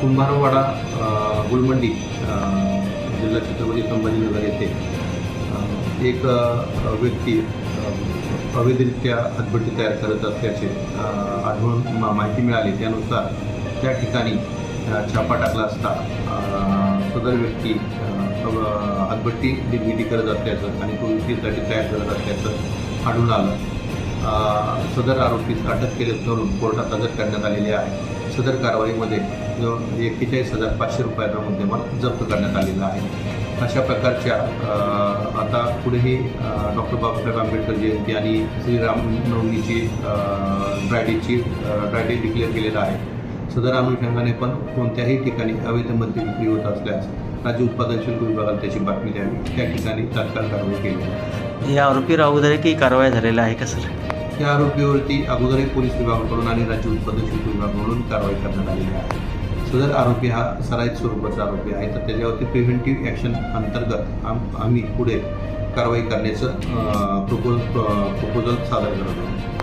कुंभारवाडा गुलमंडी जिल्हा छत्रपती संभाजीनगर येथे एक व्यक्ती अवैधरित्या हातभट्टी तयार करत असल्याचे आढळून माहिती मिळाली. त्यानुसार त्या ठिकाणी छापा टाकला असता सदर व्यक्ती हातभट्टी निर्मिती करत असल्याचं आणि तो विक्रीसाठी तयार करत असल्याचं आढळून आलं. सदर आरोपीस अटक केले धरून कोर्टात हजर करण्यात आलेले आहे. सदर कारवाईमध्ये एक्केचाळीस हजार पाचशे रुपयाचा मुद्देमाल जप्त करण्यात आलेला आहे. अशा प्रकारच्या आता पुढेही डॉक्टर बाबासाहेब आंबेडकर जयंती आणि श्रीरामनवमीची ड्रायडेची ड्रायडे डिक्लेअर केलेला आहे. सदर अनुषंगाने पण कोणत्याही ठिकाणी अवैध मद्य विक्री होत असल्यास राज्य उत्पादन शुल्क विभागाला त्याची बातमी द्यावी. त्या ठिकाणी तात्काळ कारवाई केली या आरोपी अगोदर काही कारवाई झालेल्या आहे का सर? या आरोपीवरती अगोदरही पोलीस विभागाकडून आणि राज्य उत्पादन शुल्क विभागाकडून कारवाई करण्यात आलेली आहे. सदर आरोपी हा सराईत स्वरूपाचा आरोपी आहे तर त्याच्यावरती प्रिव्हेंटिव्ह ॲक्शन अंतर्गत आम आम्ही पुढे कारवाई करण्याचं प्रपोज प्रपोजल सादर करत आहोत.